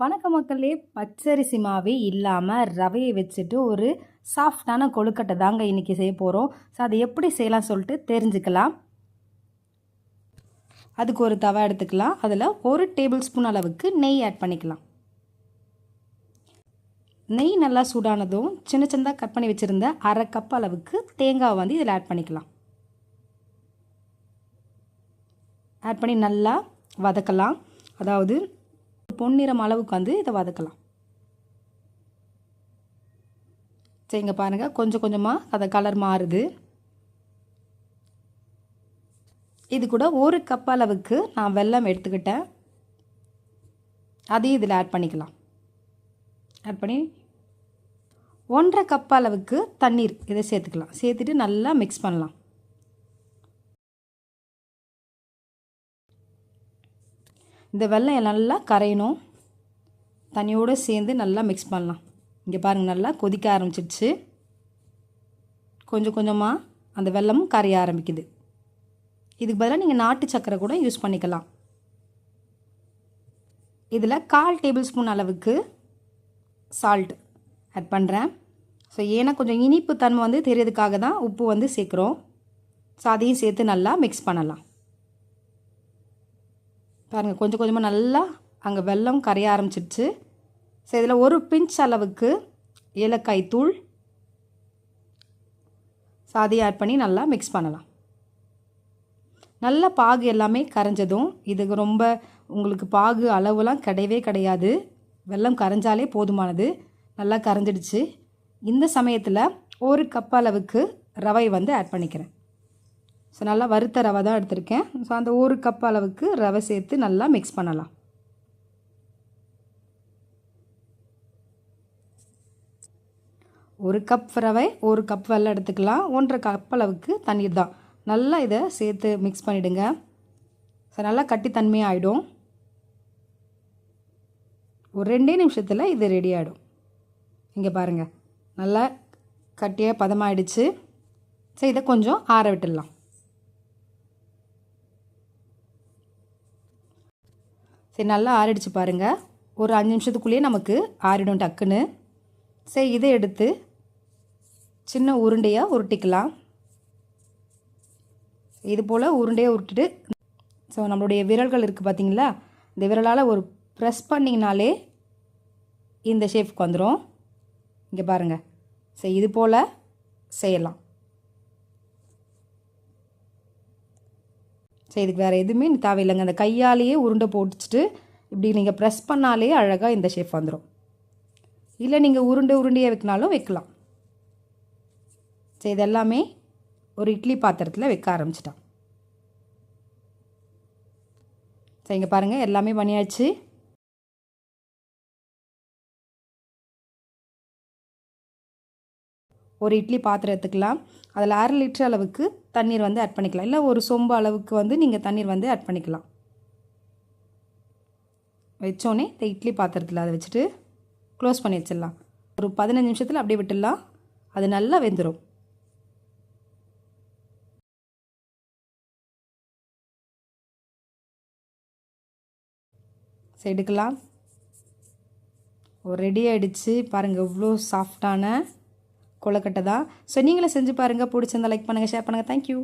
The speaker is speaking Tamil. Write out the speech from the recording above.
வணக்க மக்களே பச்சரிசி மாவே இல்லாமல் ரவையை வச்சுட்டு ஒரு சாஃப்டான கொழுக்கட்டை தாங்க இன்றைக்கி செய்ய போகிறோம் ஸோ அதை எப்படி செய்யலாம் சொல்லிட்டு தெரிஞ்சுக்கலாம். அதுக்கு ஒரு தவா எடுத்துக்கலாம். அதில் ஒரு டேபிள் ஸ்பூன் அளவுக்கு நெய் ஆட் பண்ணிக்கலாம். நெய் நல்லா சூடானதும் சின்ன சின்னதாக கட் பண்ணி வச்சுருந்த அரை கப் அளவுக்கு தேங்காய் வந்து இதில் ஆட் பண்ணிக்கலாம். ஆட் பண்ணி நல்லா வதக்கலாம். அதாவது பொன்னிறம் அளவுக்கு வந்து இதை வதக்கலாம். சரிங்க பாருங்கள் கொஞ்சம் கொஞ்சமாக அதை கலர் மாறுது. இது கூட ஒரு கப் அளவுக்கு நான் வெல்லம் எடுத்துக்கிட்டேன். அதையும் இதில் ஆட் பண்ணிக்கலாம். ஆட் பண்ணி ஒன்றரை கப் அளவுக்கு தண்ணீர் இதை சேர்த்துக்கலாம். சேர்த்துட்டு நல்லா மிக்ஸ் பண்ணலாம். இந்த வெள்ளம் நல்லா கரையணும். தண்ணியோடு சேர்ந்து நல்லா மிக்ஸ் பண்ணலாம். இங்கே பாருங்கள் நல்லா கொதிக்க ஆரம்பிச்சிடுச்சு கொஞ்சம் கொஞ்சமாக அந்த வெள்ளமும் கரைய ஆரம்பிக்குது. இதுக்கு பதிலாக நீங்கள் நாட்டு சக்கரை கூட யூஸ் பண்ணிக்கலாம். இதில் கால் டேபிள் ஸ்பூன் அளவுக்கு சால்ட் ஆட் பண்ணுறேன் ஸோ ஏன்னா கொஞ்சம் இனிப்பு தன்மை வந்து தெரியறதுக்காக தான் உப்பு வந்து சேர்க்குறோம். ஸோ அதையும் சேர்த்து நல்லா மிக்ஸ் பண்ணலாம். பாருங்கள் கொஞ்சம் கொஞ்சமாக நல்லா அங்கே வெள்ளம் கரைய ஆரம்பிச்சிடுச்சு ஸோ இதில் ஒரு பிஞ்ச் அளவுக்கு ஏலக்காய் தூள் ஸோ ஆட் பண்ணி நல்லா மிக்ஸ் பண்ணலாம். நல்லா பாகு எல்லாமே கரைஞ்சதும் இதுக்கு ரொம்ப உங்களுக்கு பாகு அளவுலாம் கிடையவே கிடையாது. வெள்ளம் கரைஞ்சாலே போதுமானது. நல்லா கரைஞ்சிடுச்சு. இந்த சமயத்தில் ஒரு கப் அளவுக்கு ரவை வந்து ஆட் பண்ணிக்கிறேன். ஸோ நல்லா வறுத்த ரவை தான் எடுத்திருக்கேன். ஸோ அந்த ஒரு கப் அளவுக்கு ரவை சேர்த்து நல்லா மிக்ஸ் பண்ணலாம். ஒரு கப் ரவை ஒரு கப் வெள்ளம் எடுத்துக்கலாம். ஒன்றரை கப் அளவுக்கு தண்ணீர் தான். நல்லா இதை சேர்த்து மிக்ஸ் பண்ணிவிடுங்க ஸோ நல்லா கட்டி தன்மையாகிடும் ஒரு ரெண்டே நிமிஷத்தில் இது ரெடி ஆகிடும் இங்கே பாருங்கள் நல்லா கட்டியாக பதமாகிடுச்சு ஸோ இதை கொஞ்சம் ஆற விட்டுடலாம். சரி நல்லா ஆறிடுச்சு பாருங்கள் ஒரு அஞ்சு நிமிஷத்துக்குள்ளேயே நமக்கு ஆறிடும் டக்குன்னு. சரி இதை எடுத்து சின்ன உருண்டையாக உருட்டிக்கலாம். இது போல் உருண்டையாக உருட்டிட்டு ஸோ நம்மளுடைய விரல்கள் இருக்குது பார்த்தீங்களா இந்த விரலால் ஒரு ப்ரெஸ் பண்ணிங்கனாலே இந்த ஷேஃப்க்கு வந்துடும் இங்கே பாருங்கள் சரி இது போல் செய்யலாம். சரி இதுக்கு வேறு எதுவுமே தேவையில்லைங்க. அந்த கையாலேயே உருண்டை போட்டுச்சுட்டு இப்படி நீங்கள் ப்ரெஸ் பண்ணாலே அழகாக இந்த ஷேப் வந்துடும் இல்லை நீங்கள் உருண்டை உருண்டையாக வைக்கினாலும் வைக்கலாம். சரி இது எல்லாமே ஒரு இட்லி பாத்திரத்தில் வைக்க ஆரம்பிச்சிட்டான் சரி இங்கே பாருங்கள் எல்லாமே பண்ணியாச்சு ஒரு இட்லி பாத்திரம் எடுத்துக்கலாம். அதில் அரை லிட்டர் அளவுக்கு தண்ணீர் வந்து ஆட் பண்ணிக்கலாம். இல்லை ஒரு சொம்பு அளவுக்கு வந்து நீங்கள் தண்ணீர் வந்து ஆட் பண்ணிக்கலாம். வச்சோடனே இந்த இட்லி பாத்திரத்தில் அதை வச்சுட்டு க்ளோஸ் பண்ணி வச்சிடலாம். ஒரு பதினஞ்சு நிமிஷத்தில் அப்படியே விட்டுடலாம். அது நல்லா வெந்துடும் சரி எடுக்கலாம். ஒரு ரெடி ஆகிடுச்சு பாருங்கள் இவ்வளோ சாஃப்டான கொழுக்கட்டை தான். ஸோ நீங்களும் செஞ்சு பாருங்கள் பிடிச்சிருந்தா லைக் பண்ணுங்கள் ஷேர் பண்ணுங்கள் தேங்க்யூ